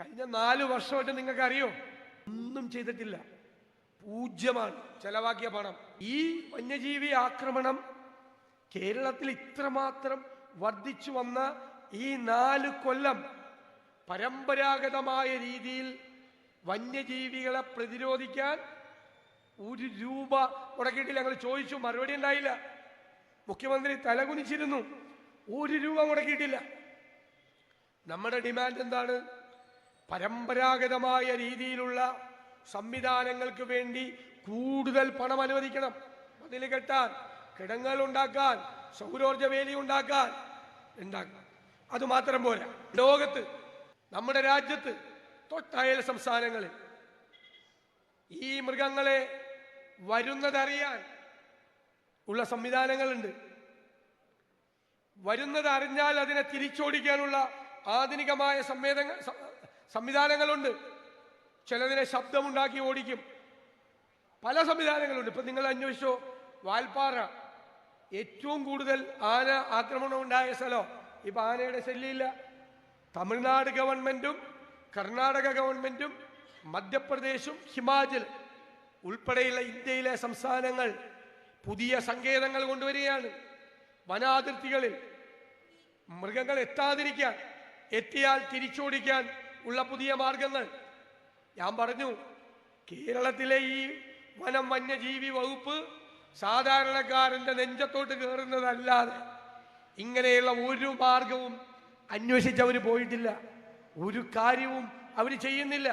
കഴിഞ്ഞ നാല് വർഷമായിട്ട് നിങ്ങൾക്ക് അറിയോ ഒന്നും ചെയ്തിട്ടില്ല. പൂജ്യമാണ് ചെലവാക്കിയ പണം. ഈ വന്യജീവി ആക്രമണം കേരളത്തിൽ ഇത്രമാത്രം വർദ്ധിച്ചു വന്ന ഈ നാല് കൊല്ലം പരമ്പരാഗതമായ രീതിയിൽ വന്യജീവികളെ പ്രതിരോധിക്കാൻ ഒരു രൂപ മുടക്കിയിട്ടില്ല ഞങ്ങൾ ചോദിച്ചു. മറുപടി ഉണ്ടായില്ല. മുഖ്യമന്ത്രി തലകുനിച്ചിരുന്നു. ഒരു രൂപ മുടക്കിയിട്ടില്ല. നമ്മുടെ ഡിമാൻഡ് എന്താണ്? പരമ്പരാഗതമായ രീതിയിലുള്ള സംവിധാനങ്ങൾക്ക് വേണ്ടി കൂടുതൽ പണം അനുവദിക്കണം. മതിൽ കെട്ടാൻ കിടങ്ങൾ ഉണ്ടാക്കാൻ സൗരോർജ വേലി ഉണ്ടാക്കാൻ ഉണ്ടാക്കാം അതുമാത്രം പോരാ. ലോകത്ത് നമ്മുടെ രാജ്യത്ത് തൊട്ടയൽ സംസ്ഥാനങ്ങളിൽ ഈ മൃഗങ്ങളെ വരുന്നതറിയാൻ ഉള്ള സംവിധാനങ്ങളുണ്ട്. വരുന്നത് അറിഞ്ഞാൽ അതിനെ തിരിച്ചോടിക്കാനുള്ള ആധുനികമായ സംവേദന സ- സംവിധാനങ്ങളുണ്ട്. ചിലതിനെ ശബ്ദമുണ്ടാക്കി ഓടിക്കും. പല സംവിധാനങ്ങളുണ്ട്. ഇപ്പൊ നിങ്ങൾ അന്വേഷിച്ചോ വാൽപ്പാറ. ഏറ്റവും കൂടുതൽ ആന ആക്രമണം ഉണ്ടായ സ്ഥലം ഇപ്പൊ ആനയുടെ ശല്യമില്ല. തമിഴ്നാട് ഗവൺമെന്റും കർണാടക ഗവൺമെന്റും മധ്യപ്രദേശും ഹിമാചൽ ഉൾപ്പെടെയുള്ള ഇന്ത്യയിലെ സംസ്ഥാനങ്ങൾ പുതിയ സങ്കേതങ്ങൾ കൊണ്ടുവരികയാണ്. വനാതിർത്തികളിൽ മൃഗങ്ങൾ എത്താതിരിക്കാൻ എത്തിയാൽ തിരിച്ചോടിക്കാൻ ഉള്ള പുതിയ മാർഗങ്ങൾ. ഞാൻ പറഞ്ഞു കേരളത്തിലെ ഈ വനം വന്യജീവി വകുപ്പ് സാധാരണക്കാരന്റെ നെഞ്ചത്തോട്ട് കയറുന്നതല്ലാതെ ഇങ്ങനെയുള്ള ഒരു മാർഗവും അന്വേഷിച്ചവർ പോയിട്ടില്ല. ഒരു കാര്യവും അവർ ചെയ്യുന്നില്ല.